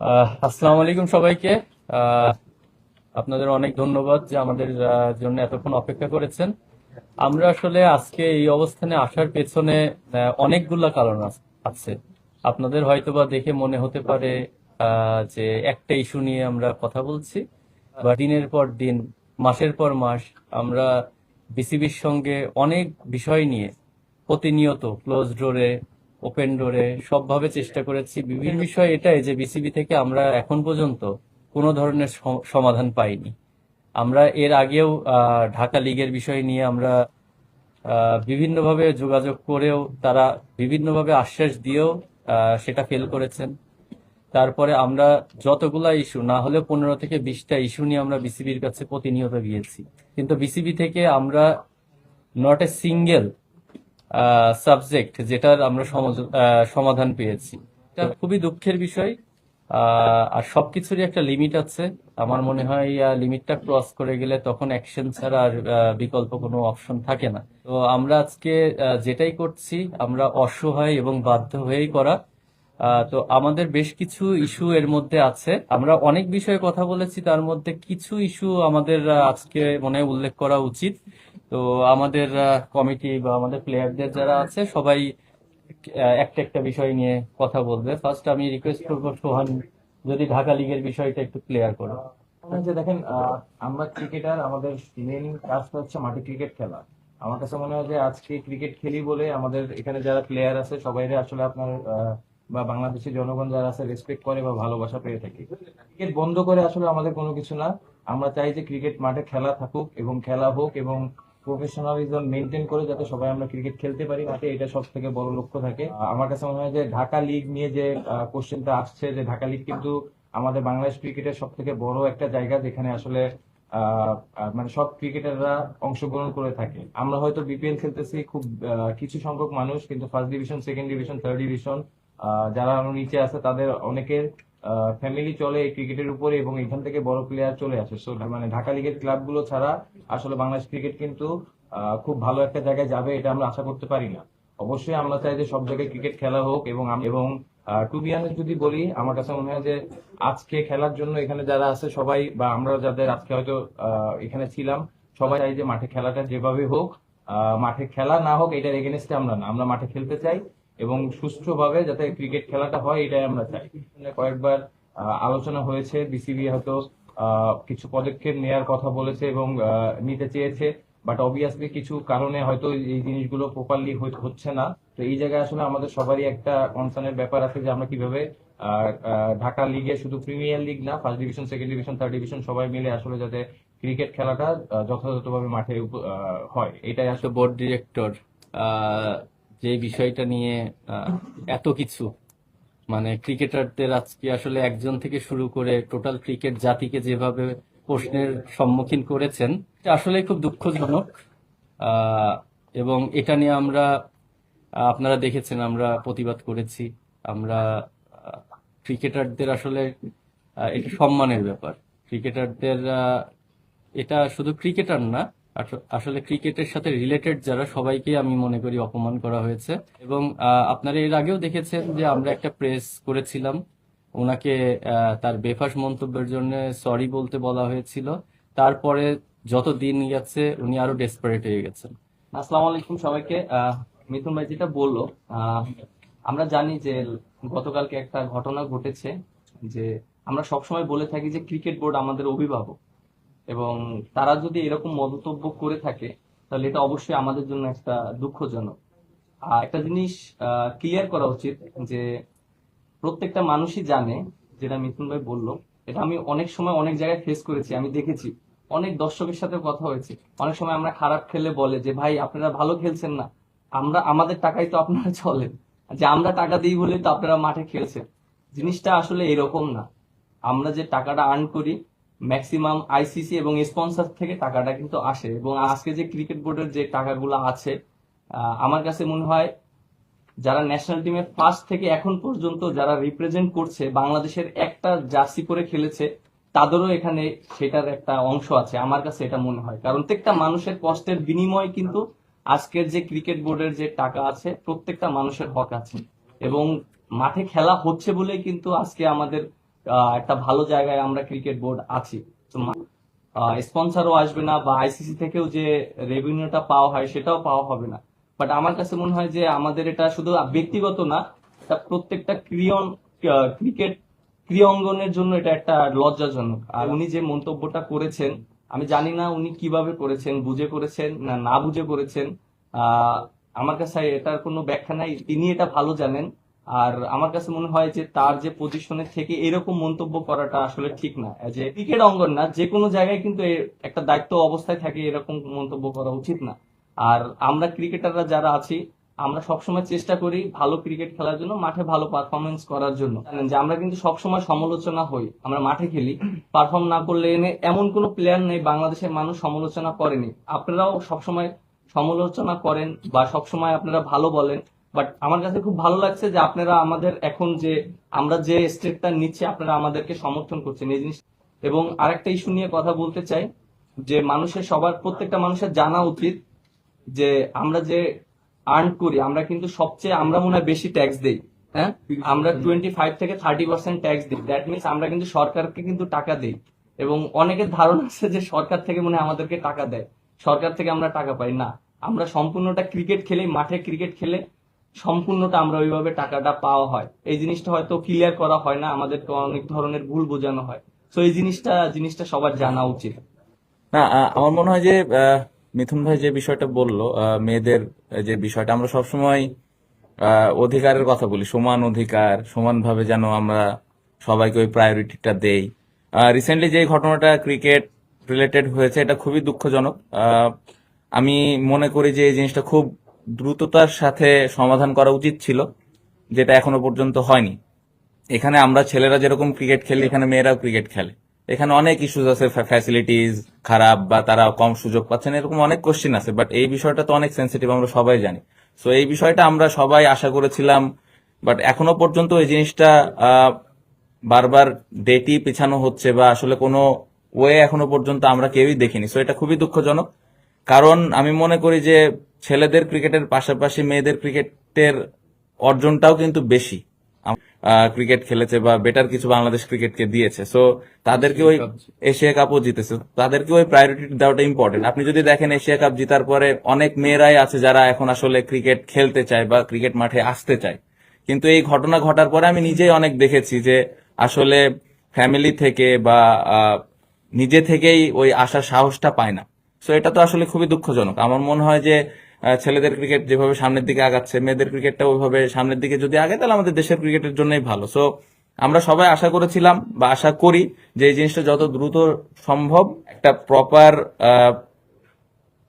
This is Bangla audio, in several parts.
আসসালামু আলাইকুম সবাইকে। আপনাদের অনেক ধন্যবাদ যে আমাদের জন্য এতক্ষণ অপেক্ষা করেছেন। আমরা আসলে আজকে এই অবস্থানে আসার পেছনে অনেকগুলা কারণ আছে। আপনাদের হয়তোবা দেখে মনে হতে পারে যে একটা ইস্যু নিয়ে আমরা কথা বলছি। বা দিনের পর দিন, মাসের পর মাস আমরা বিসিবির সঙ্গে অনেক বিষয় নিয়ে প্রতিনিয়ত ক্লোজ ডোরে ওপেন ডোরে সবভাবে চেষ্টা করেছি। বিভিন্ন বিষয় এটাই যে বিসিবি থেকে আমরা এখন পর্যন্ত কোনো ধরনের সম- সমাধান পাইনি। আমরা এর আগেও ঢাকা লিগের বিষয় নিয়ে আমরা বিভিন্নভাবে যোগাযোগ করেও তারা বিভিন্নভাবে আশ্বাস দিয়েও সেটা ফেল করেছেন। তারপরে আমরা যতগুলা ইস্যু না হলে পনেরো থেকে বিশটা ইস্যু নিয়ে আমরা বিসিবির কাছে প্রতিনিয়ত গিয়েছি। কিন্তু বিসিবি থেকে আমরা নট এ সিঙ্গেল সাবজেক্ট যেটার আমরা সমাধান পেয়েছি। এটা খুবই দুঃখের বিষয়। আর সবকিছুরই একটা লিমিট আছে। আমার মনে হয় লিমিটটা ক্রস করে গেলে তখন অ্যাকশন ছাড়া আর বিকল্প কোনো অপশন থাকে না। তো আমরা আজকে যেটাই করছি, আমরা অসহায় এবং বাধ্য হয়েই করা। তো আমাদের বেশ কিছু ইস্যু এর মধ্যে আছে। আমরা অনেক বিষয়ে কথা বলেছি, তার মধ্যে কিছু ইস্যু আমাদের আজকে মনে উল্লেখ করা উচিত। তো আমাদের কমিটি বা আমাদের প্লেয়ারদের যারা আছে, সবাই একটা একটা বিষয় নিয়ে কথা বলবে। ফার্স্ট আমি রিকোয়েস্ট করব সোহান, যদি ঢাকা লিগের বিষয়টা একটু ক্লিয়ার করো। যে দেখেন আমরা ক্রিকেটার আমাদের মেন কাজটা হচ্ছে মাঠে ক্রিকেট খেলা। আমার কাছে মনে হয় যে আজকে ক্রিকেট খেলি বলে আমাদের এখানে যারা প্লেয়ার আছে সবাই আসলে আপনার বা বাংলাদেশের জনগণ যারা আছে রেসপেক্ট করে বা ভালোবাসা পেয়ে থাকি। ক্রিকেট বন্ধ করে আসলে আমাদের কোনো কিছু না। আমরা চাই যে ক্রিকেট মাঠে খেলা থাকুক এবং খেলা হোক এবং প্রফেশনালিজম মেনটেন করে যাতে সবাই আমরা ক্রিকেট খেলতে পারি মাঠে এটা সব থেকে বড় লক্ষ্য থাকে। আমার কাছে মনে হয় যে ঢাকা লিগ নিয়ে যে কোশ্চেনটা আসছে যে ঢাকা লিগ কিন্তু আমাদের বাংলাদেশ ক্রিকেটের সব থেকে বড় একটা জায়গা যেখানে আসলে মানে সব ক্রিকেটাররা অংশগ্রহণ করে থাকে। আমরা হয়তো বিপিএল খেলতেছি, খুব কিছু সংখ্যক মানুষ, কিন্তু first division second division third division যারা নিচে আছে, তাদের অনেকের ফ্যামিলি চলে এই ক্রিকেটের উপরে এবং এখান থেকে বড় প্লেয়ার চলে আসে। মানে ঢাকা লিগের ক্লাবগুলো ছাড়া আসলে বাংলাদেশ ক্রিকেট কিন্তু খুব ভালো একটা জায়গায় যাবে এটা আমরা আশা করতে পারি না। অবশ্যই আমরা চাই যে সব জায়গায় ক্রিকেট খেলা হোক এবং এবং টু বি যদি বলি, আমার কাছে মনে হয় যে আজকে খেলার জন্য এখানে যারা আছে সবাই বা আমরা যাদের আজকে হয়তো এখানে ছিলাম, সবাই চাই যে মাঠে খেলাটা যেভাবে হোক মাঠে খেলা না হোক এটার এগেনস্টে আমরা না। আমরা মাঠে খেলতে চাই। এবং সুষ্ঠুভাবে যাতে ক্রিকেট খেলাটা হয়, এটাই আমরা চাই। কয়েকবার আলোচনা হয়েছে, বিসিবি হয়তো কিছু পদক্ষেপ নেওয়ার কথা বলেছে এবং নিতে চেয়েছে বাট অবভিয়াসলি কিছু কারণে হয়তো এই জিনিসগুলো প্রপারলি হচ্ছে না। তো এই জায়গায় আসলে আমাদের সবারই একটা কনসার্নের ব্যাপার আছে যে আমরা কীভাবে ঢাকা লিগে শুধু প্রিমিয়ার লিগ না first division second division third division সবাই মিলে আসলে যাতে ক্রিকেট খেলাটা যথাযথভাবে মাঠে হয়। এটাই আসলে বোর্ড ডিরেক্টর যে বিষয়টা নিয়ে এত কিছু। মানে ক্রিকেটারদের আজকে আসলে একজন থেকে শুরু করে টোটাল ক্রিকেট জাতিকে যেভাবে প্রশ্নের সম্মুখীন করেছেন আসলে খুব দুঃখজনক। এবং এটা নিয়ে আমরা আপনারা দেখেছেন, আমরা প্রতিবাদ করেছি। আমরা ক্রিকেটারদের আসলে এটা সম্মানের ব্যাপার। ক্রিকেটারদের এটা শুধু ক্রিকেটার না আসলে ক্রিকেটের সাথে রিলেটেড যারা সবাইকে আমি মনে করি অপমান করা হয়েছে। এবং আপনারা এর আগেও দেখেছেন যে আমরা একটা প্রেস করেছিলাম। ওনাকে তার বেফাস মন্তব্যের জন্য সরি বলতে বলা হয়েছিল। তারপরে যত দিন গেছে, উনি আরও ডেসপারেট হয়ে গেছেন। আসসালামু আলাইকুম সবাইকে। মিথুন ভাই যেটা বলল আমরা জানি যে গতকালকে একটা ঘটনা ঘটেছে যে আমরা সবসময় বলে থাকি যে ক্রিকেট বোর্ড আমাদের অভিভাবক। এবং তারা যদি এরকম মন্তব্য করে থাকে, তাহলে এটা অবশ্যই আমাদের জন্য একটা দুঃখজনক। আর একটা জিনিস ক্লিয়ার করা উচিত যে প্রত্যেকটা মানুষই জানে, যেটা মিথুন ভাই বলল, এটা আমি অনেক সময় অনেক জায়গায় ফেস করেছি, আমি দেখেছি। অনেক দর্শকের সাথে কথা হয়েছে। অনেক সময় আমরা খারাপ খেলে বলে যে, ভাই, আপনারা ভালো খেলছেন না। আমরা, আমাদের টাকাই তো আপনারা চলেন। যে আমরা টাকা দিই বলে তো আপনারা মাঠে খেলছেন। জিনিসটা আসলে এরকম না। আমরা যে টাকাটা আর্ন করি ম্যাক্সিমাম আইসিসি এবং স্পন্সর থেকে টাকাটা কিন্তু আসে এবং আজকে যে ক্রিকেট বোর্ডের যে টাকাগুলো আছে আমার কাছে মনে হয় যারা ন্যাশনাল টিমের ফার্স্ট থেকে এখন পর্যন্ত যারা রিপ্রেজেন্ট করছে, বাংলাদেশের একটা জার্সি করে খেলেছে, তাদেরও এখানে সেটার একটা অংশ আছে, আমার কাছে এটা মনে হয়। কারণ প্রত্যেকটা মানুষের কষ্টের বিনিময়ে কিন্তু আজকের যে ক্রিকেট বোর্ডের যে টাকা আছে, প্রত্যেকটা মানুষের হক আছে। এবং মাঠে খেলা হচ্ছে বলেই কিন্তু আজকে আমাদের একটা ভালো জায়গায় আমরা ক্রিকেট বোর্ড আছি। স্পন্সরও আসবে না বা আইসিসি থেকেও যে রেভিনিউটা পাওয়া হয় সেটাও পাওয়া হবে না। বাট আমার কাছে মনে হয় যে আমাদের এটা শুধু ব্যক্তিগত না প্রত্যেকটা ক্রিয়ন ক্রিকেট ক্রিয়ঙ্গনের জন্য এটা একটা লজ্জাজনক। আর উনি যে মন্তব্যটা করেছেন, আমি জানি না উনি কীভাবে করেছেন, বুঝে করেছেন না না বুঝে করেছেন। আমার কাছে এটার কোনো ব্যাখ্যা নাই। তিনি এটা ভালো জানেন। আর আমার কাছে মনে হয় যে তার যে পজিশনে থেকে এরকম মন্তব্য করাটা আসলে ঠিক না। যে ক্রিকেট অঙ্গন না, যে কোনো জায়গায় কিন্তু একটা দায়িত্ব অবস্থায় থাকে এরকম মন্তব্য করা উচিত না। আর আমরা ক্রিকেটাররা যারা আছি, আমরা সবসময় চেষ্টা করি ভালো ক্রিকেট খেলার জন্য, মাঠে ভালো পারফরমেন্স করার জন্য। জানেন যে আমরা কিন্তু সবসময় সমালোচনা হই, আমরা মাঠে খেলি। পারফর্ম না করলে এনে এমন কোনো প্লেয়ার নেই, বাংলাদেশের মানুষ সমালোচনা করেনি। আপনারাও সবসময় সমালোচনা করেন বা সবসময় আপনারা ভালো বলেন। বাট আমার কাছে খুব ভালো লাগছে যে আপনারা আমাদের এখন যে আমরা যে স্টেপটা নিচ্ছি, আপনারা আমাদেরকে সমর্থন করছেন এই জিনিস এবং আরেকটা ইস্যু নিয়ে কথা বলতে চাই, যে মানুষের সবার, প্রত্যেকটা মানুষের জানা উচিত যে আমরা যে আর্ন করি, আমরা কিন্তু সবচেয়ে আমরা মনে হয় বেশি ট্যাক্স দেই হ্যাঁ? আমরা টোয়েন্টি ফাইভ থেকে থার্টি পার্সেন্ট ট্যাক্স দিই। দ্যাট মিনস আমরা কিন্তু সরকারকে কিন্তু টাকা দিই। এবং অনেকের ধারণা আছে যে সরকার থেকে মনে আমাদেরকে টাকা দেয়। সরকার থেকে আমরা টাকা পাই। না, আমরা সম্পূর্ণটা ক্রিকেট খেলে মাঠে ক্রিকেট খেলে সম্পূর্ণটা আমরা ওইভাবে টাকাটা পাওয়া হয়। এই জিনিসটা হয়তো ক্লিয়ার করা হয় না, আমাদেরকে অনেক ধরনের ভুল বোঝানো হয়। তো এই জিনিসটা জিনিসটা সবার জানা উচিত। না আমার মনে হয় যে মিথুন ভাই যে বিষয়টা বলল মেয়েদের যে বিষয়টা, আমরা সবসময় অধিকারের কথা বলি। সমান অধিকার, সমানভাবে যেন আমরা সবাইকে ওই প্রায়োরিটিটা দেই। রিসেন্টলি যে ঘটনাটা ক্রিকেট রিলেটেড হয়েছে, এটা খুবই দুঃখজনক। আমি মনে করি যে এই জিনিসটা খুব দ্রুততার সাথে সমাধান করা উচিত ছিল, যেটা এখনও পর্যন্ত হয়নি। এখানে আমরা ছেলেরা যেরকম ক্রিকেট খেলি এখানে মেয়েরাও ক্রিকেট খেলে। এখানে অনেক ইস্যুস আছে ফ্যাসিলিটিস খারাপ বা তারা কম সুযোগ পাচ্ছেন এরকম অনেক কোশ্চেন আছে বাট এই বিষয়টা তো অনেক সেন্সিটিভ আমরা সবাই জানি। সো এই বিষয়টা আমরা সবাই আশা করেছিলাম বাট এখনও পর্যন্ত এই জিনিসটা বারবার ডেটই পিছানো হচ্ছে বা আসলে কোনো ওয়ে এখনও পর্যন্ত আমরা কেউই দেখিনি। সো এটা খুবই দুঃখজনক। কারণ আমি মনে করি যে ছেলেদের ক্রিকেটের পাশাপাশি মেয়েদের ক্রিকেটের অর্জনটাও কিন্তু বেশি। ক্রিকেট খেলেছে বা বেটার কিছু বাংলাদেশ ক্রিকেটকে দিয়েছে। সো তাদেরকে ওই এশিয়া কাপও জিতেছে। তাদেরকে ওই প্রায়োরিটি দেওয়াটা ইম্পর্টেন্ট আপনি যদি দেখেন এশিয়া কাপ জিতার পরে অনেক মেয়েরাই আছে যারা এখন আসলে ক্রিকেট খেলতে চায় বা ক্রিকেট মাঠে আসতে চায়। কিন্তু এই ঘটনা ঘটার পরে আমি নিজেই অনেক দেখেছি যে আসলে ফ্যামিলি থেকে বা নিজে থেকেই ওই আসার সাহসটা পায় না। সো এটা তো আসলে খুবই দুঃখজনক। আমার মনে হয় যে ছেলেদের ক্রিকেট যেভাবে সামনের দিকে আগাচ্ছে, মেয়েদের ক্রিকেটটা ওইভাবে সামনের দিকে যদি আগে তাহলে আমাদের দেশের ক্রিকেটের জন্যই ভালো। সো আমরা সবাই আশা করেছিলাম বা আশা করি যে এই জিনিসটা যত দ্রুত সম্ভব একটা প্রপার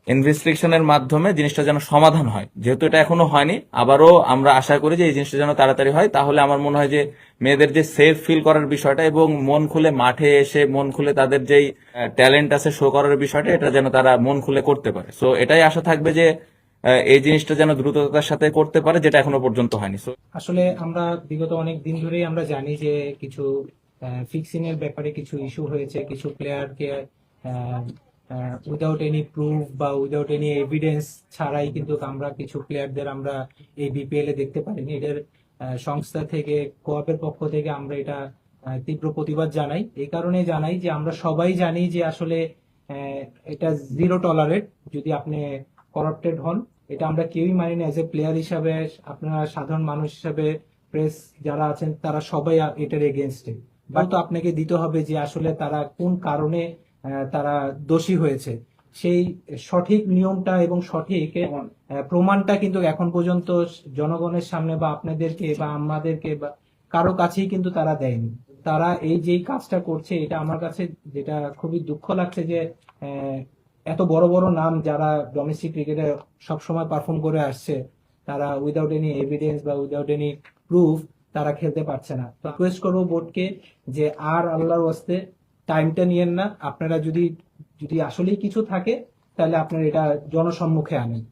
ইনভেস্টিগেশনের মাধ্যমে জিনিসটা যেন সমাধান হয়। যেহেতু এটা এখনও হয়নি, আবারও আমরা আশা করি যে এই জিনিসটা যেন তাড়াতাড়ি হয়। তাহলে আমার মনে হয় যে মেয়েদের যে সেফ ফিল করার বিষয়টা এবং মন খুলে মাঠে এসে মন খুলে তাদের যেই ট্যালেন্ট আছে শো করার বিষয়টা, এটা যেন তারা মন খুলে করতে পারে। সো এটাই আশা থাকবে যে এই জিনিসটা যেন দ্রুততার সাথে করতে পারে, যেটা এখনও পর্যন্ত হয়নি। আসলে আমরা বিগত অনেক দিন ধরেই আমরা জানি যে কিছু ফিক্সিং এর ব্যাপারে কিছু ইস্যু হয়েছে, কিছু প্লেয়ারকে উইদাউট এনি প্রুফ বা উইদাউট এনি এভিডেন্স ছাড়াই কিন্তু আমরা কিছু প্লেয়ারদের আমরা এই বিপিএল এ দেখতে পারিনি। এদের সংস্থা থেকে কোয়াপের পক্ষ থেকে আমরা এটা তীব্র প্রতিবাদ জানাই। এই কারণে জানাই যে আমরা সবাই জানি যে আসলে এটা জিরো টলারেট যদি আপনি করাপ্টেড হন। এটা আমরা কেউই মানি না। এজ এ প্লেয়ার হিসাবে আপনারা সাধারণ মানুষ হিসাবে প্রেস যারা আছেন তারা সবাই এটার এগেনস্টে তো আপনাকে দিতে হবে যে আসলে তারা কোন কারণে তারা দোষী হয়েছে। সেই সঠিক নিয়মটা এবং সঠিক প্রমাণটা কিন্তু এখন পর্যন্ত জনগণের সামনে বা আপনাদেরকে বা আমাদেরকে বা কারও কাছেই কিন্তু তারা দেয়নি। তারা এই যে কাজটা করছে এটা আমার কাছে যেটা খুবই দুঃখ লাগছে যে আহ, এত বড় বড় নাম যারা ডোমেস্টিক ক্রিকেটে সবসময় পারফর্ম করে আসছে, তারা উইদাউট এনি এভিডেন্স বা উইদাউট এনি প্রুফ তারা খেলতে পারছে না। রিকোয়েস্ট করব বোর্ডকে যে আর আল্লাহর ওয়াস্তে টাইমটা নিয়েন না। আপনারা যদি যদি আসলেই কিছু থাকে, তাহলে আপনারা এটা জনসম্মুখে আনেন।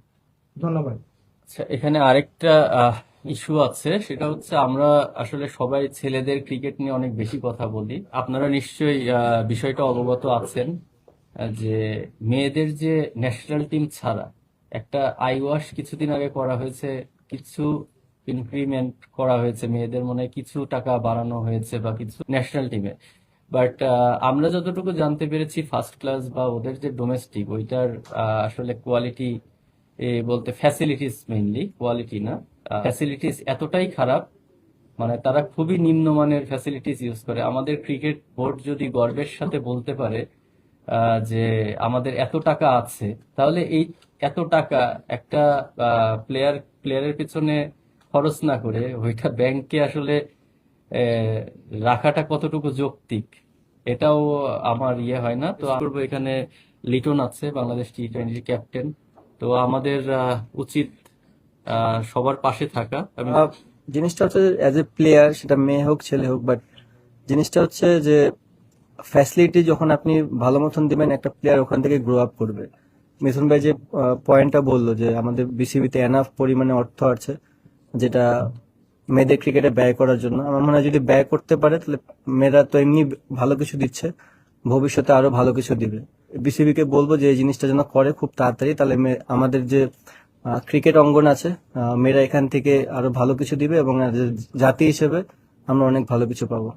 ধন্যবাদ। আচ্ছা এখানে আরেকটা ইস্যু আছে। সেটা হচ্ছে আমরা আসলে সবাই ছেলেদের ক্রিকেট নিয়ে অনেক বেশি কথা বলি। আপনারা নিশ্চয়ই বিষয়টা অবগত আছেন। যে মেয়েদের যে ন্যাশনাল টিম ছাড়া, একটা আই ওয়াশ কিছুদিন আগে করা হয়েছে, কিছু ইনক্রিমেন্ট করা হয়েছে, মেয়েদের মনে কিছু টাকা বাড়ানো হয়েছে বা কিছু ন্যাশনাল টিমে বাট আমরা যতটুকু জানতে পেরেছি ফার্স্ট ক্লাস বা ওদের যে ডোমেস্টিক ওইটার আসলে কোয়ালিটি বলতে ফ্যাসিলিটিস মেইনলি কোয়ালিটি না। ফ্যাসিলিটিস এতটাই খারাপ মানে তারা খুবই নিম্নমানের ফ্যাসিলিটিস ইউজ করে। আমাদের ক্রিকেট বোর্ড যদি গর্বের সাথে বলতে পারে যে আমাদের এত টাকা আছে, তাহলে এই এত টাকা একটা প্লেয়ার প্লেয়ারের পিছনে খরচ না করে ওইটা ব্যাংকে আসলে রাখাটা কতটুকু যৌক্তিক? এটাও আমার ইয়ে হয় না। তো বলব এখানে লিটন আছে, বাংলাদেশ টি টোয়েন্টি ক্যাপ্টেন তো আমাদের উচিত সবার পাশে থাকা। জিনিসটা হচ্ছে অ্যাজ এ প্লেয়ার সেটা মেয়ে হোক, ছেলে হোক বাট জিনিসটা হচ্ছে যে ফ্যাসিলিটি যখন আপনি ভালো মতন দিবেন, একটা প্লেয়ার ওখান থেকে গ্রো আপ করবে। মিথুন ভাই যে পয়েন্টটা বলল যে, আমাদের বিসিবিতে এনাফ পরিমাণে অর্থ আছে, যেটা মেয়েদের ক্রিকেটে ব্যয় করার জন্য। আমার মনে হয় যদি ব্যয় করতে পারে, তাহলে মেয়েরা তো এমনি ভালো কিছু দিচ্ছে, ভবিষ্যতে আরও ভালো কিছু দিবে। বিসিবি কে বলব যে, এই জিনিসটা যেন করে খুব তাড়াতাড়ি, তাহলে আমাদের যে ক্রিকেট অঙ্গন আছে মেয়েরা এখান থেকে আরও ভালো কিছু দিবে এবং জাতি হিসেবে আমরা অনেক ভালো কিছু পাবো।